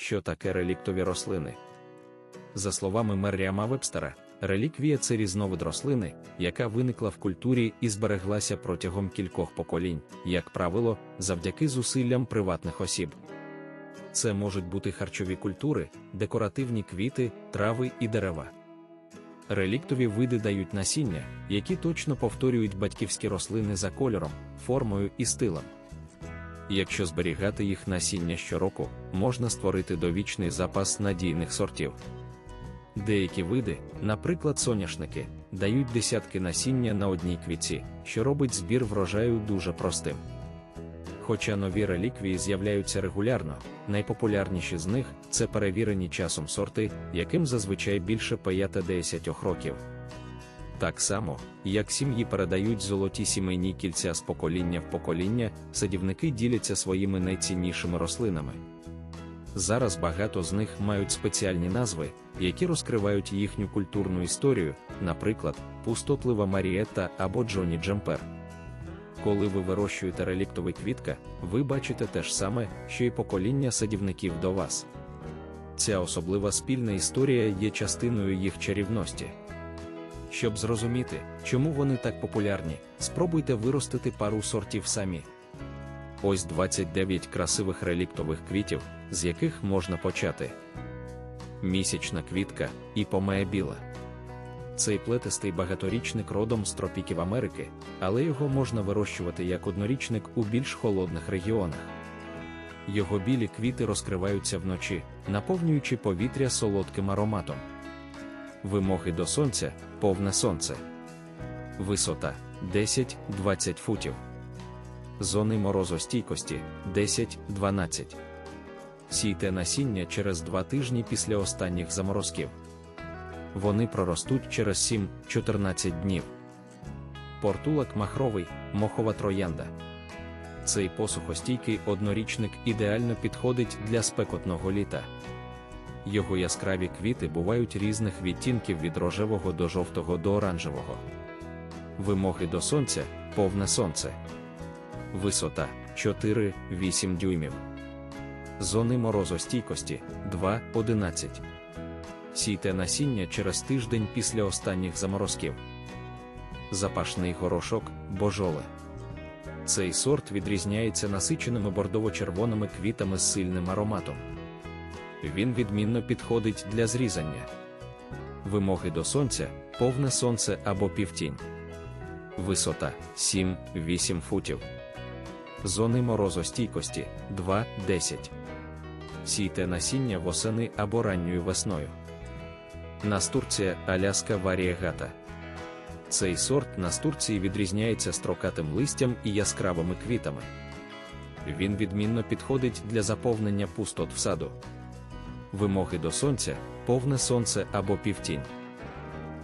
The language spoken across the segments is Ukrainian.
що таке реліктові рослини. За словами Мерріама Вебстера, реліквія це різновид рослини, яка виникла в культурі і збереглася протягом кількох поколінь, як правило, завдяки зусиллям приватних осіб. Це можуть бути харчові культури, декоративні квіти, трави і дерева. Реліктові види дають насіння, які точно повторюють батьківські рослини за кольором, формою і стилем. Якщо зберігати їх насіння щороку, можна створити довічний запас надійних сортів. Деякі види, наприклад, соняшники, дають десятки насіння на одній квітці, що робить збір врожаю дуже простим. Хоча нові реліквії з'являються регулярно, найпопулярніші з них це перевірені часом сорти, яким зазвичай більше 5-10 років. Так само, як сім'ї передають золоті сімейні кільця з покоління в покоління, садівники діляться своїми найціннішими рослинами. Зараз багато з них мають спеціальні назви, які розкривають їхню культурну історію, наприклад, пустотлива Марієта або Джоні Джемпер. Коли ви вирощуєте реліктовий квітка, ви бачите те ж саме, що й покоління садівників до вас. Ця особлива спільна історія є частиною їх чарівності. Щоб зрозуміти, чому вони так популярні, спробуйте виростити пару сортів самі. Ось 29 красивих реліктових квітів, з яких можна почати. Місячна квітка і помея біла. Цей плетистий багаторічник родом з тропіків Америки, але його можна вирощувати як однорічник у більш холодних регіонах. Його білі квіти розкриваються вночі, наповнюючи повітря солодким ароматом. Вимоги до сонця повне сонце. Висота 10-20 футів. Зони морозостійкості 10-12. Сійте насіння через 2 тижні після останніх заморозків. Вони проростуть через 7-14 днів. Портулак махровий, мохова троянда. Цей посухостійкий однорічник ідеально підходить для спекотного літа. Його яскраві квіти бувають різних відтінків від рожевого до жовтого до оранжевого. Вимоги до сонця повне сонце. Висота 4-8 дюймів. Зони морозостійкості 2-11. Сійте насіння через тиждень після останніх заморозків. Запашний горошок божоле. Цей сорт відрізняється насиченими бордово-червоними квітами з сильним ароматом. Він відмінно підходить для зрізання. Вимоги до сонця повне сонце або півтінь. Висота 7-8 футів. Зони морозостійкості 2-10. Сійте насіння восени або ранньою весною. Настурція Аляска варієгата. Цей сорт настурції відрізняється строкатим листям і яскравими квітами. Він відмінно підходить для заповнення пустот в саду. Вимоги до сонця повне сонце або півтінь.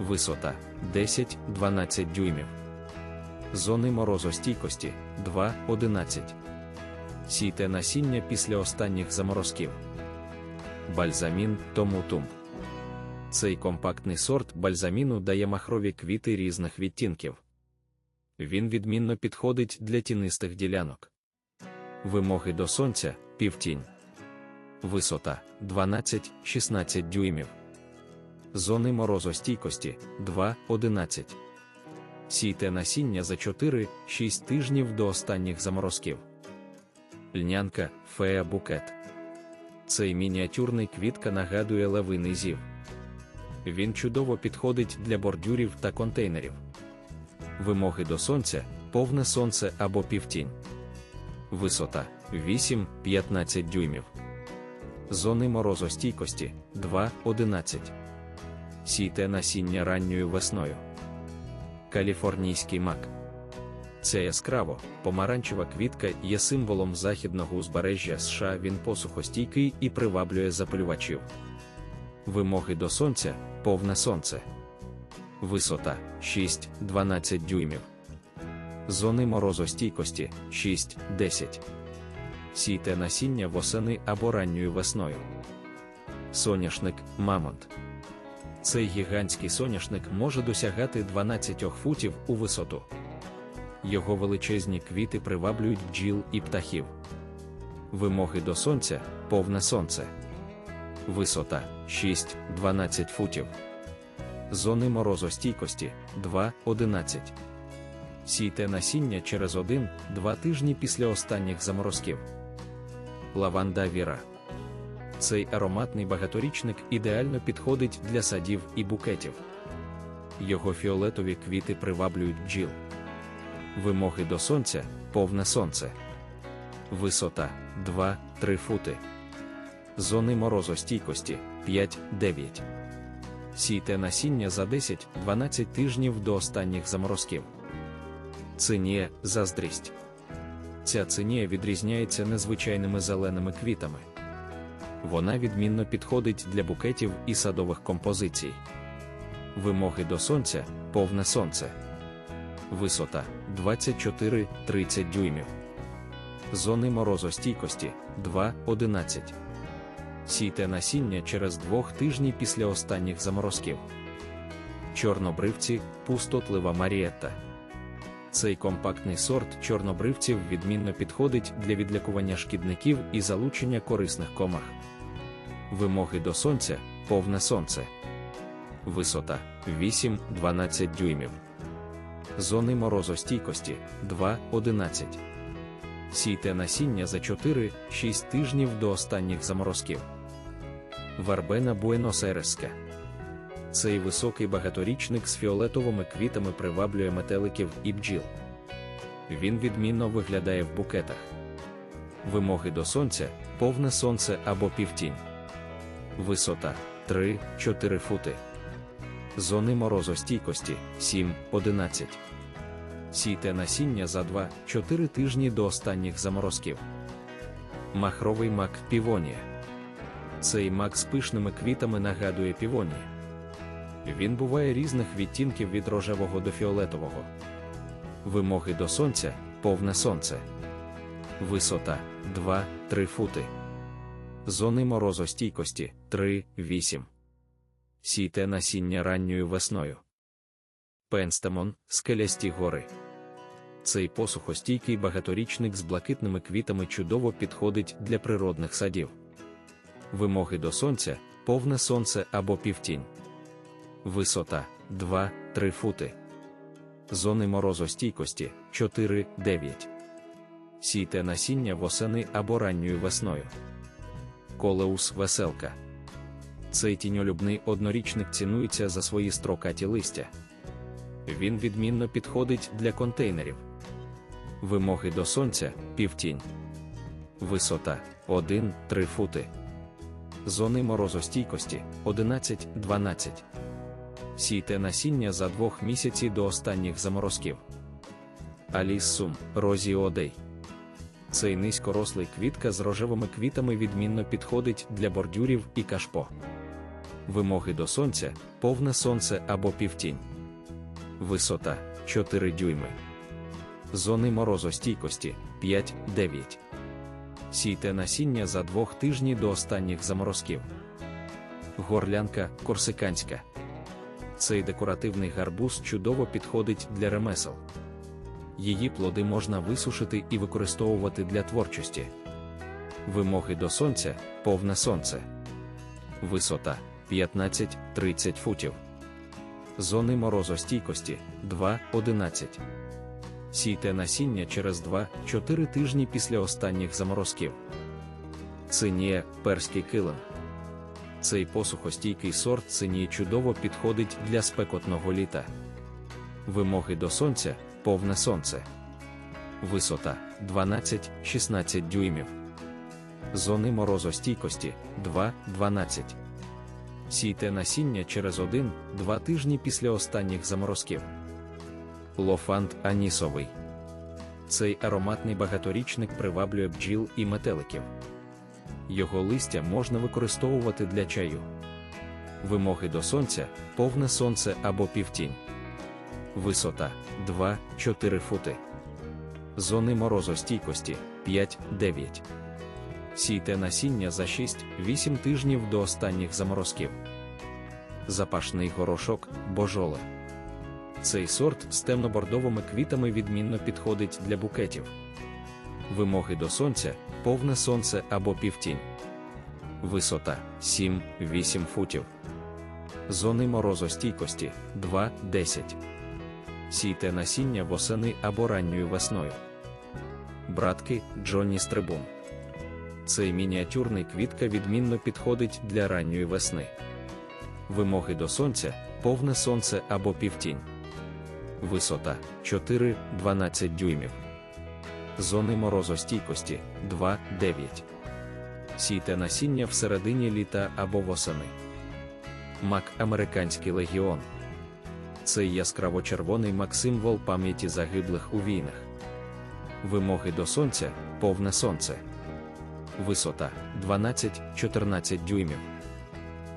Висота 10-12 дюймів. Зони морозостійкості 2-11. Сійте насіння після останніх заморозків. Бальзамін Томутум. Цей компактний сорт бальзаміну дає махрові квіти різних відтінків. Він відмінно підходить для тінистих ділянок. Вимоги до сонця півтінь. Висота 12-16 дюймів. Зони морозостійкості 2-11. Сійте насіння за 4-6 тижнів до останніх заморозків. Льнянка фея букет. Цей мініатюрний квітка нагадує левиний зів. Він чудово підходить для бордюрів та контейнерів. Вимоги до сонця повне сонце або півтінь. Висота 8-15 дюймів. Зони морозостійкості 2-11. Сійте насіння ранньою весною. Каліфорнійський мак. Ця яскраво, помаранчева квітка є символом західного узбережжя США. Він посухостійкий і приваблює запалювачів. Вимоги до сонця повне сонце. Висота 6-12 дюймів. Зони морозостійкості 6-10. Сійте насіння восени або ранньою весною. Соняшник Мамонт. Цей гігантський соняшник може досягати 12 футів у висоту. Його величезні квіти приваблюють бджіл і птахів. Вимоги до сонця повне сонце. висота 6-12 футів. Зони морозостійкості 2-11. Сійте насіння через 1-2 тижні після останніх заморозків. Лаванда Віра. Цей ароматний багаторічник ідеально підходить для садів і букетів. Його фіолетові квіти приваблюють бджіл. Вимоги до сонця повне сонце. Висота 2-3 фути. Зони морозостійкості 5-9. Сійте насіння за 10-12 тижнів до останніх заморозків. Цинія заздрість. Ця цинія відрізняється незвичайними зеленими квітами. Вона відмінно підходить для букетів і садових композицій. Вимоги до сонця повне сонце. Висота 24-30 дюймів. Зони морозостійкості 2-11. Сійте насіння через двох тижні після останніх заморозків. Чорнобривці пустотлива Марієтта. Цей компактний сорт чорнобривців відмінно підходить для відлякування шкідників і залучення корисних комах. Вимоги до сонця повне сонце. Висота 8-12 дюймів. Зони морозостійкості 2-11. Сійте насіння за 4-6 тижнів до останніх заморозків. Варбена Буенос-Айреска. Цей високий багаторічник з фіолетовими квітами приваблює метеликів і бджіл. Він відмінно виглядає в букетах. Вимоги до сонця повне сонце або півтінь. Висота 3-4 фути. Зони морозостійкості 7-11. Сійте насіння за 2-4 тижні до останніх заморозків. Махровий мак півонія. Цей мак з пишними квітами нагадує півонія. Він буває різних відтінків від рожевого до фіолетового. Вимоги до сонця повне сонце. Висота 2-3 фути. Зони морозостійкості 3-8. Сійте насіння ранньою весною. Пенстамон скелясті гори. Цей посухостійкий багаторічник з блакитними квітами чудово підходить для природних садів. Вимоги до сонця повне сонце або півтінь. Висота 2-3 фути. Зони морозостійкості 4-9. Сійте насіння восени або ранньою весною. Колеус веселка. Цей тіньолюбний однорічник цінується за свої строкаті листя. Він відмінно підходить для контейнерів. Вимоги до сонця півтінь. Висота 1-3 фути. Зони морозостійкості 11-12. Сійте насіння за двох місяці до останніх заморозків. Аліс Сум Розі Одей. Цей низькорослий квітка з рожевими квітами відмінно підходить для бордюрів і кашпо. Вимоги до сонця повне сонце або півтінь. Висота 4 дюйми. Зони морозостійкості 5-9. Сійте насіння за двох тижні до останніх заморозків. Горлянка корсиканська. Цей декоративний гарбуз чудово підходить для ремесел. Її плоди можна висушити і використовувати для творчості. Вимоги до сонця повне сонце. Висота 15-30 футів. Зони морозостійкості 2-11. Сійте насіння через 2-4 тижні після останніх заморозків. Цинія перський килим. Цей посухостійкий сорт цинії чудово підходить для спекотного літа. Вимоги до сонця повне сонце. Висота 12-16 дюймів. Зони морозостійкості 2-12. Сійте насіння через 1-2 тижні після останніх заморозків. Лофант анісовий. Цей ароматний багаторічник приваблює бджіл і метеликів. Його листя можна використовувати для чаю. Вимоги до сонця повне сонце або півтінь. Висота 2-4 фути. Зони морозостійкості 5-9. Сійте насіння за 6-8 тижнів до останніх заморозків. Запашний горошок божоле. Цей сорт з темнобордовими квітами відмінно підходить для букетів. Вимоги до сонця повне сонце або півтінь. Висота 7-8 футів. Зони морозостійкості 2-10. Сійте насіння восени або ранньою весною. Братки Джонні Стрибун. Цей мініатюрний квітка відмінно підходить для ранньої весни. Вимоги до сонця повне сонце або півтінь. Висота 4-12 дюймів. Зони морозостійкості 2-9. Сійте насіння всередині літа або восени. Мак Американський легіон. Цей яскраво-червоний мак символ пам'яті загиблих у війнах. Вимоги до сонця повне сонце. Висота 12-14 дюймів.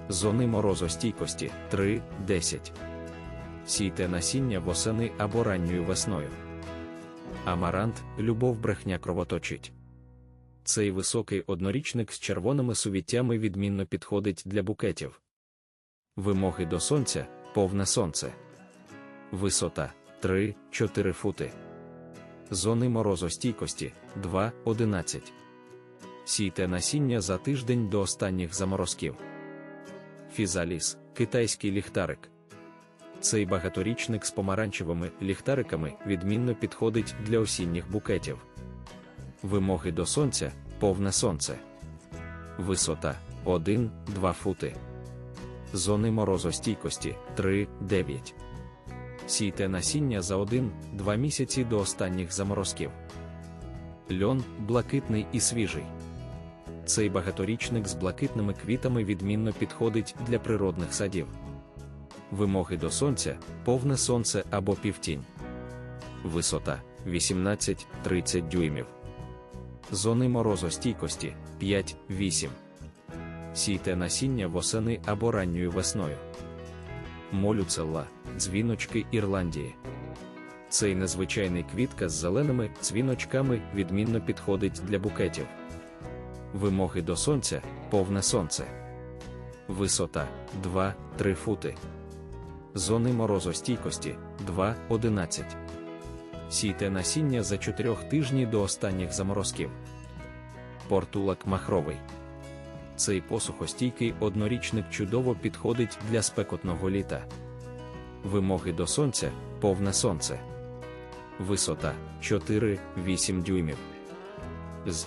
Зони морозостійкості 3-10. Сійте насіння восени або ранньою весною. Амарант любов брехня кровоточить. Цей високий однорічник з червоними сувіттями відмінно підходить для букетів. Вимоги до сонця повне сонце. Висота 3-4 фути. Зони морозостійкості 2-11. Сійте насіння за тиждень до останніх заморозків. Фізаліс китайський ліхтарик. Цей багаторічник з помаранчевими ліхтариками відмінно підходить для осінніх букетів. Вимоги до сонця повне сонце. Висота 1-2 фути. Зони морозостійкості 3-9. Сійте насіння за 1-2 місяці до останніх заморозків. Льон блакитний і свіжий. Цей багаторічник з блакитними квітами відмінно підходить для природних садів. Вимоги до сонця повне сонце або півтінь. Висота 18-30 дюймів. Зони морозостійкості 5-8. Сійте насіння восени або ранньою весною. Молюцелла дзвіночки Ірландії. Цей незвичайний квітка з зеленими дзвіночками відмінно підходить для букетів. Вимоги до сонця повне сонце. Висота 2-3 фути. Зони морозостійкості 2-11. Сійте насіння за 4 тижні до останніх заморозків. Портулак махровий. Цей посухостійкий однорічник чудово підходить для спекотного літа. Вимоги до сонця повне сонце. Висота 4-8 дюймів. З